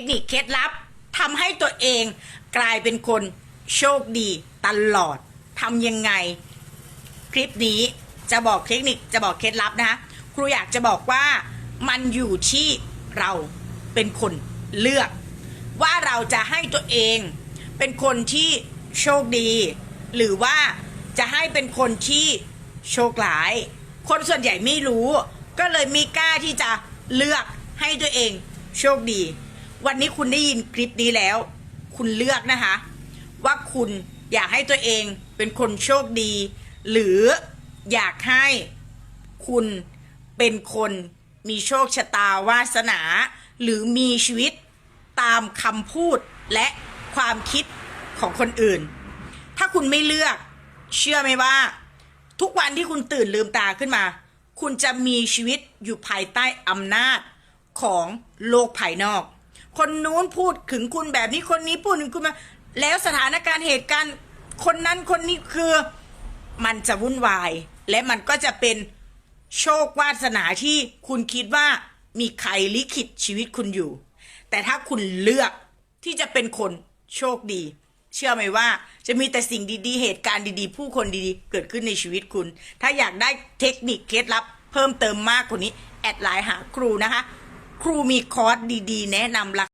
คนิคเคล็ดลับทำให้ตัวเองกลายเป็นคนโชคดีตลอดทำยังไง คลิปนี้จะบอกเทคนิคจะบอกเคล็ดลับนะคะครูอยากจะบอกว่ามันอยู่ที่เราเป็นคนเลือก ว่าเราจะให้ตัวเองเป็นคนที่โชคดี หรือว่าจะให้เป็นคนที่โชคร้าย คนส่วนใหญ่ไม่รู้ ก็เลยไม่กล้าที่จะเลือกให้ตัวเองโชคดี วันนี้คุณได้ยินคลิปนี้แล้ว คุณเลือกนะคะ ว่าคุณอยากให้ตัวเองเป็นคนโชคดี หรืออยากให้คุณเป็นคนมีโชคชะตาวาสนา หรือมีชีวิตตามคำพูดและความคิดของคนอื่น ถ้าคุณไม่เลือก เชื่อไหมว่า ทุกวันที่คุณตื่นลืมตาขึ้นมา คุณจะมีชีวิตอยู่ภายใต้อำนาจของโลกภายนอก คนนู้นพูดถึงคุณแบบนี้คนนี้พูดถึงคุณมาแล้วสถานการณ์เหตุการณ์ คนนั้นคนนี้คือมันจะวุ่นวาย และมันก็จะเป็นโชควาสนาที่คุณคิดว่ามีใครลิขิตชีวิตคุณอยู่ แต่ถ้าคุณเลือกที่จะเป็นคนโชคดี เชื่อไหมว่าจะมีแต่สิ่งดีๆ เหตุการณ์ดีๆ ผู้คนดีๆ เกิดขึ้นในชีวิตคุณ ถ้าอยากได้เทคนิคเคล็ดลับเพิ่มเติมมากกว่านี้ แอดไลน์หาครูนะคะ ครูมีคอร์สดี ๆ แนะนำรา